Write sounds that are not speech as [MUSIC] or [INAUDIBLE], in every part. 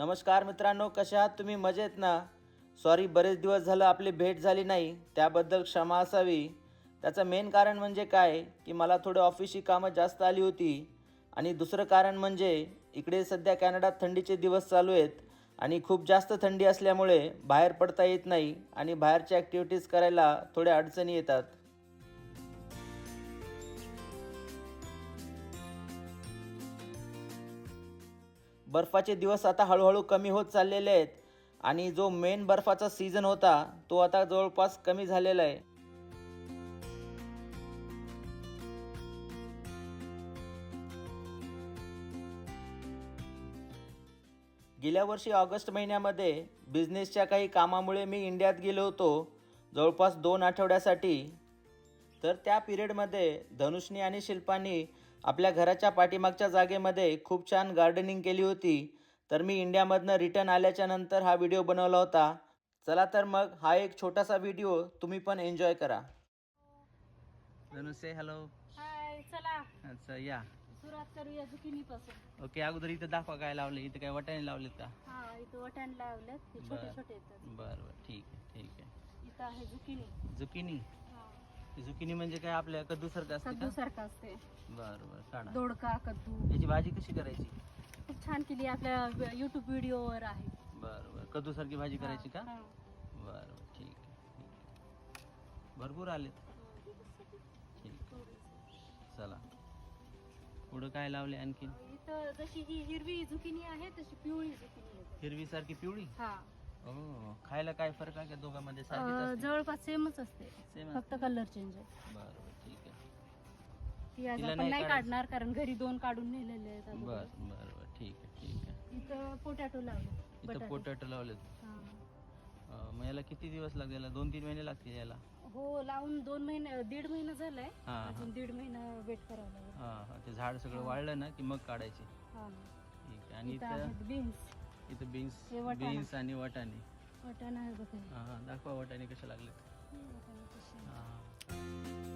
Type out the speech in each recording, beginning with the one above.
नमस्कार मित्रांनो कशा आहात तुम्ही? मजेत ना? सॉरी बरेच दिवस झालं आपली भेट झाली नाही. त्याबद्दल क्षमा असावी. त्याचं मेन कारण म्हणजे काय? की मला थोडं ऑफिसची कामं जास्त आली होती. आणि दुसरं कारण म्हणजे इकडे सध्या कॅनडात थंडीचे दिवस चालू आहेत. आणि खूप जास्त थंडी असल्यामुळे बाहेर पडता येत नाही. आणि बाहेरच्या ॲक्टिव्हिटीज करायला थोड्या अडचणी येतात. बर्फाचे दिवस आता हळूहळू कमी होत चाललेले आहेत. आणि जो मेन बर्फाचा सीझन होता तो आता जवळपास कमी झालेला आहे. गेल्या वर्षी ऑगस्ट महिन्यामध्ये बिझनेसच्या काही कामामुळे मी इंडियात गेलो होतो जवळपास दोन आठवड्यासाठी. तर त्या पिरियडमध्ये धनुषनी आणि शिल्पानी आपल्या घराच्या पाठीमागच्या जागेमध्ये खूप छान गार्डनिंग केली होती. तर मी इंडियामधनं रिटर्न आल्याच्यानंतर हा व्हिडिओ बनवला होता. चला तर मग हा एक छोटासा व्हिडिओ तुम्ही पण एन्जॉय करा. धनुषे हॅलो हाय चला. अच्छा या. सुरुवात करूया zucchini पासून ओके अगोदर इथं दाखवा काय लावले इथं काय वटाणे लावलेत का? हा इथं वटाण लावलेत. ते छोटे बरं. छोटे येतात. बरं बरं. ठीक आहे ठीक आहे. इथं आहे zucchini झुकिनी झुकिनी म्हणजे काय आपल्या कद्दूसारखं असते कद्दू सारखं असते. बरं बरं काढा. दोडका कद्दू. याची भाजी कशी करायची? खूप छान केली आपल्या युट्यूब व्हिडिओवर आहे. बरं बरं. कद्दूसारखी भाजी करायची का? हा. बरं बरं. ठीक आहे ठीक आहे. भरपूर आलेत. ठीक चला. पुढं काय लावले आणखी इथं जशी ही हिरवी झुकिनी आहे तशी पिवळी झुकिनी आहे. हिरवी सारखी पिवळी? हा. हो खायला काय फरक आहे का दोघांमध्ये? अं, सारखीच असते? जवळपास सेमच असते. Same फक्त कलर चेंज आहे. बरं बरं ठीक आहे. ती आज तिला आपण नाही. काढणार कारण घरी दोन काढून नेलेले आहेत अगोदर. बरं बरं बरं ठीक आहे ठीक आहे. इथं पोटॅटो लावले इथं बटाटे. पोटॅटो लावलेत. हा. अं, मग याला किती दिवस लागेल? याला दोन तीन महिने लागतील याला. हो लावून दोन महिने दीड महिना झालाय. हा, हा. अजून दीड महिना वेट करावं लागेल. हा हा. ते झाड सगळं वाळलं ना की मग काढायचे. हा. ठीक आहे आणि इथं इथं? आहेत बीन्स इथं बीन्स हे वाटाणा. बीन्स आणि वाटाणे. वाटाणा आहे बघा. हा हा दाखवा वाटाणे कसे लागलेत. हे वाटाणे कसे आहेत. हा.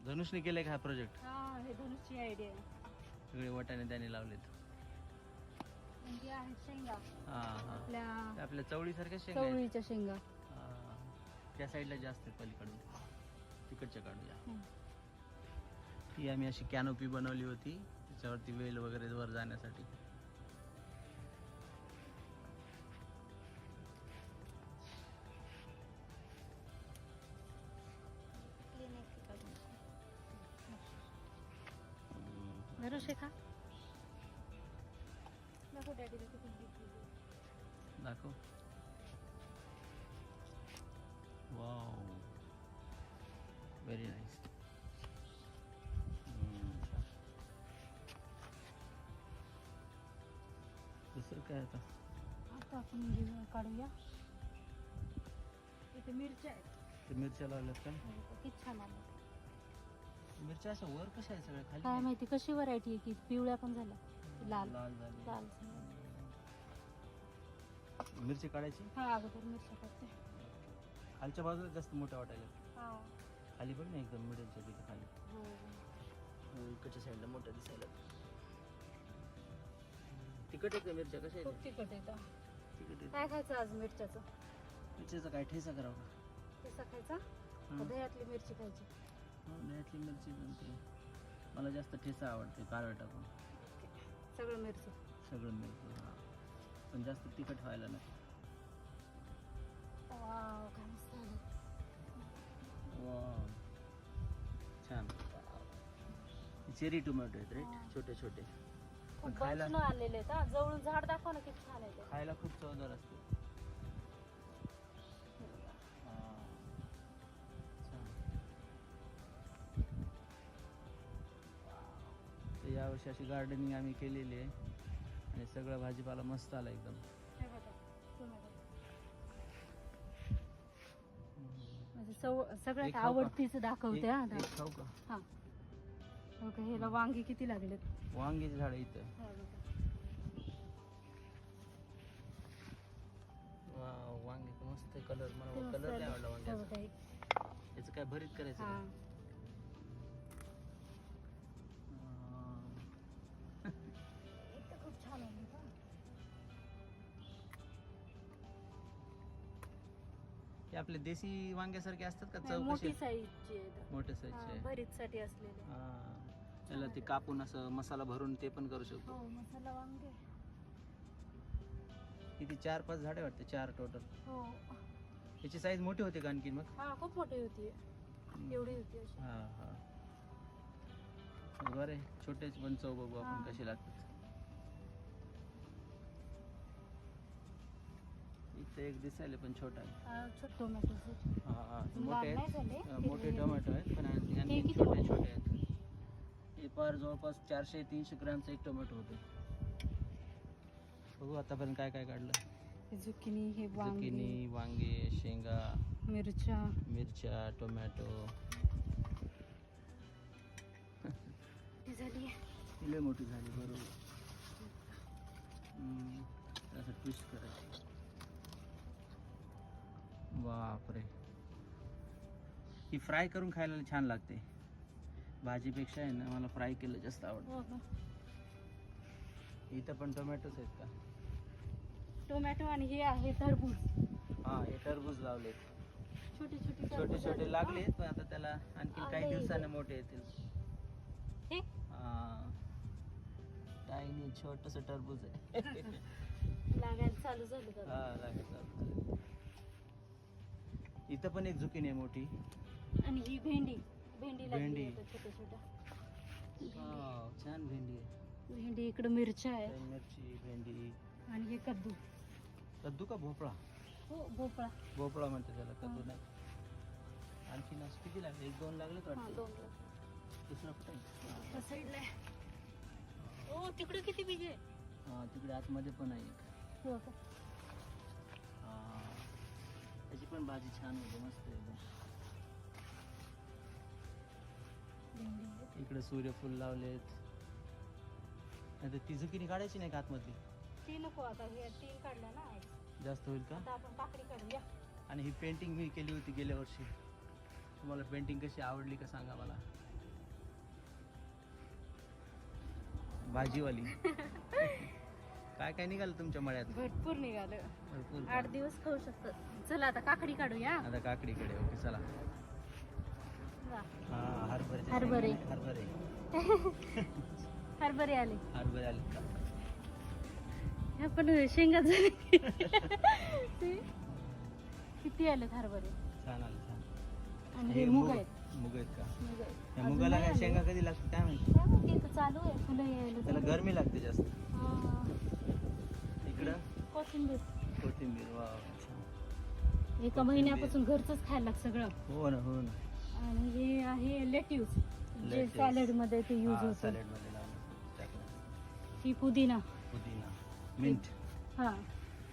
धनुषने केलंय का हा प्रोजेक्ट हा हे धनुची आयडिया आहे. सगळे वाटाणे त्याने लावलेत. म्हणजे आहेत शेंगा. हा हा. आपल्या ते आपल्या चवळीसारख्या शेंगा आहेत. चवळीच्या शेंगा. हा. त्या साईडला जास्त आहेत पलीकडून. तिकडच्या काढूया. ती आम्ही अशी कॅनोपी बनवली होती. त्याच्यावरती वेल वगैरे वर जाण्यासाठी. दाखव. वाव व्हेरी नाईस दुसरं काय आता. आता आपण घेऊया काढूया. इथे मिरच्या आहेत. ते मिरच्या लावल्यात का? हे बघा, किती छान आल्या मिरच्या अशा वर कशा आहे सगळ्या? खाली काय? माहिती कशी व्हरायटी आहे की? पिवळ्या पण झाल्या. लाल. लाल झाली. लाल झाल्या. मिरची काढायची? हा अगोदर मिरच्या टाकते खालच्या बाजूला जास्त मोठ्या वाटायला. हा. खाली पण नाही एकदम मिडियमच्या तिथे खाली. हो हो, इकडच्या साईडला मोठ्या दिसायला. तिकट आहे का मिरच्या? कशा खूप आहेत तिखट येतं आहे. काय खायचं आज मिरच्याचं? मिरच्याचा काय? ठेसा करावा कसा खायचा? हं. का दह्यातली मिरची खायची. हो दह्यातली मिरची बनते. मला जास्त ठेसा आवडते कारळ टाकून. सगळं मिरची. सगळं मिरची हा. पण जास्त तिखट व्हायला नको. वाव काय मस्त आलं. वा छान. चेरी टोमॅटो आहेत. राईट छोटे छोटे. पण खायला बंचनं आलेले आहेत हा जवळून झाड दाखव ना किती छान आहे ते. खायला खूप चवदार असते हा. छान. तर यावर्षी अशी गार्डनिंग आम्ही केलेली आहे आणि सगळं भाजीपाला मस्त आला एकदम हे बघा, टोमॅटो. म्हणजे सव- एक सगळ्यात खाऊ का? आवडतीच दाखवते हा एक- दा- एक खाऊ का हा ह्याला वांगी किती लागलेत? वांगीची झाड इथं. वांगी मस्त कलर मला कलर नाही आवडला वांग्याचा. काय भरीत करायचं हे. आपले देसी वांग्यासारखे असतात का चौकशी? मोठ्या मोठी कशी साईजचे बरीच साठी असलेले. त्याला ते कापून असं मसाला भरून ते पण करू शकतो. हो मसाला वांगे. किती? चार पाच झाडे वाटते चार टोटल हो. याची साईज मोठी होते का आणखी मग? हा खूप मोठी होती. एवढी होती अशी. हा हा. बरं आहे. छोटेच पण चव बघू आपण हा. कसे लागतात इथं एक दिसायला पण छोटा आहे. हा, छोट टोमॅटो हा हा. लाल मोठे नाही झाले, आहेत अं, मोठे हिरवे. टोमॅटो आहेत पण आणखी आणखी किती छोटे मोठे? छोटे आहेत. पर जवळपास चारशे तीनशे ग्रॅमचा एक टोमॅटो होतो. बघू आतापर्यंत काय काय काढलं. झुकिनी हे zucchini, वांगे शेंगा मिरच्या. मिरच्या टोमॅटो. झाली लय मोठी झाली बरोबर. हम्म, असं ट्विस्ट करायचं. बापरे. ही फ्राय करून खायला छान लागते. भाजीपेक्षा आहे ना मला फ्राय केलं जास्त आवडतं हो? इथं पण टोमॅटोच आहेत का टोमॅटो आणि हे आहे टरबूज हा हे टरबूज लावले छोटे छोटे छोटे छोटे. लागले पण आता त्याला आणखी काही. दिवसाने मोठे येतील टायनी छोटस टरबूज आहे लागायला चालू झालं? हा. इथं पण एक झुकीन आहे मोठी आणि ही भेंडी भेंडी लागली भेंडी. छोट्या छोट्या वाव, छान भेंडी आहे. भेंडी इकडं मिरच्या आहे. मिरची भेंडी. आणि हे कद्दू. कद्दू का भोपळा? हो भोपळा. भोपळा म्हणते त्याला कद्दू हा. नाही. आणखी नाश किती लागले? एक दोन लागलेत हा वाटतं. दोन दुसरं कुठं? त्या साईडला आहे. ओ तिकडे किती बीज? आहे हा तिकडे आतमध्ये पण आहे एक. हो का? हा. त्याची पण भाजी छान होते मस्त एकदम. इकडे सूर्यफूल लावलेत. नाही तर ती झुकिनी काढायची नाही का आतमधली? ती नको आता हे तीन काढल्या ना जास्त होईल का? आता आपण काकडी काढूया आणि ही पेंटिंग मी केली होती गेल्या वर्षी. तुम्हाला पेंटिंग कशी आवडली का सांगा मला? भाजीवाली. [LAUGHS] काय काय निघालं तुमच्या मळ्यात? भरपूर निघालं. भरपूर का? आठ दिवस खाऊ शकतात चला आता काकडी काढूया. आता काकडीकडे ओके चला. वा. हा. हरभरे हरभरे. [LAUGHS] हरभरे. आले. हरभरे आले. पण शेंगा झाले. किती आले हरभरे? छान आले छान. आणि हे मुग आहेत. मुग आहेत का. या मुगाला काय. शेंगा कधी लागते काय माहिती? चालू आहे. फुलं यायला त्याला. गरमी लागते जास्त. इकडं? कोथिंबीर. कोथिंबीर वा एका महिन्यापासून घरचंच खायला लागतं सगळं. हो ना हो ना. आणि हे आहे लेट्यूस जे Lettuce. सॅलडमध्ये ते यूज होतं. लावून टाकलं ही पुदिना. पुदिना. मिंट हा.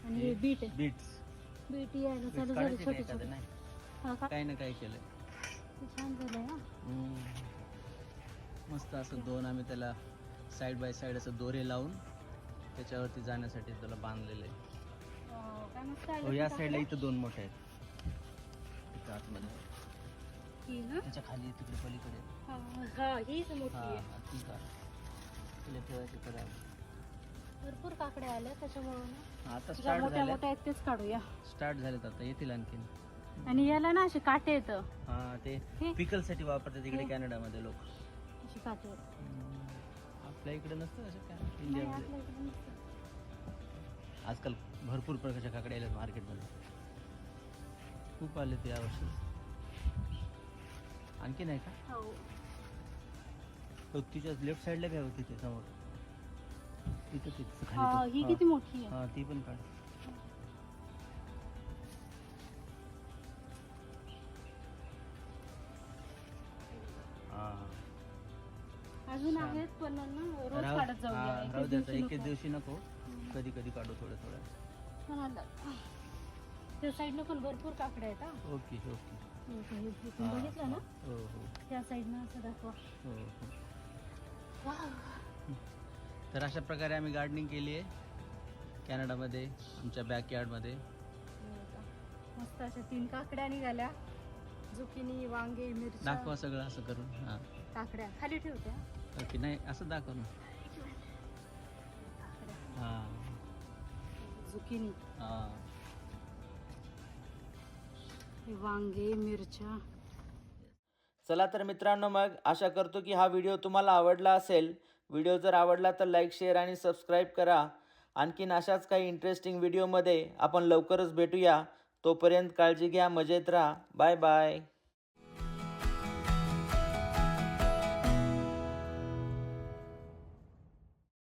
आणि हे बीट आहे बीट्स बीट यायला चालू झाले काढायचे छोटे छोटे नाही. हा का? काही ना काही केलंय. ते छान झालंय हा. मस्त असं दोन आम्ही त्याला साईड बाय साईड असं दोरे लावून त्याच्यावरती जाण्यासाठी त्याला बांधलेलं आहे. काय हो आलं या साईडला काकडं. इथं दोन मोठे आहेत. इथं आतमध्ये. ही ना त्याच्याखाली तिकडे पलीकडे. हा, हा हीच मोठी हा आहे. हा ठीक आहे तिला ठेवायचे तर आहे. भरपूर काकड्या आल्या त्याच्यामुळे ना. आता ज्या स्टार्ट मोठ्या झाले मोठ्या आहेत तेच काढूया. स्टार्ट झालेत आता येतील आणखीन. आणि याला ना असे काटे येतं हा ते हे? पिकलसाठी वापरतात तिकडे हे? कॅनडामध्ये लोक. अशी काटे आहेत. आपल्या इकडे नसतं असं काय नाही, इंडियामध्ये आपल्या इकडे नसतं. आजकाल भरपूर प्रकारच्या काकड्या आल्यात मार्केटमध्ये खूप आले ते यावर्षी आणखी नाही का? हो. तो तिच्या लेफ्ट साईडला काय होती ते समोर. तिथं तिथं हा, खाली ही. किती मोठी आहे? हा ती पण काढ. हा. अजून छान. आहेत पण ना रोज राहू काढत जाऊया. हा, राहू द्यायचं दिवशी नको. दिवशी नको. हम्म. कधी कधी काढू थोडं थोडं. छान आलं. त्या साईडनं पण भरपूर काकड्या आहेत हा. Okay okay. बघितलं ना? हो हो. त्या साईडनं असं दाखवा. हो हो. तर अशा प्रकारे आम्ही गार्डनिंग केली आहे. कॅनडामध्ये आमच्या बॅकयार्डमध्ये हे. मस्त अशा तीन काकड्या निघाल्या. झुकिनी वांगे मिरच्या. दाखवा सगळं असं करून. हां. काकड्या. खाली ठेवत्या ओके नाही असं दाखव ना. हां झुकिनी हां. हे. वांगे मिरच्या. चला तर मित्रांनो मग आशा करतो की हा व्हिडिओ तुम्हाला आवडला असेल. व्हिडिओ जर आवडला तर लाईक शेअर आणि सबस्क्राईब करा. आणखीन अशाच काही इंटरेस्टिंग व्हिडिओमध्ये आपण लवकरच भेटूया. तोपर्यंत काळजी घ्या मजेत राहा. Bye bye.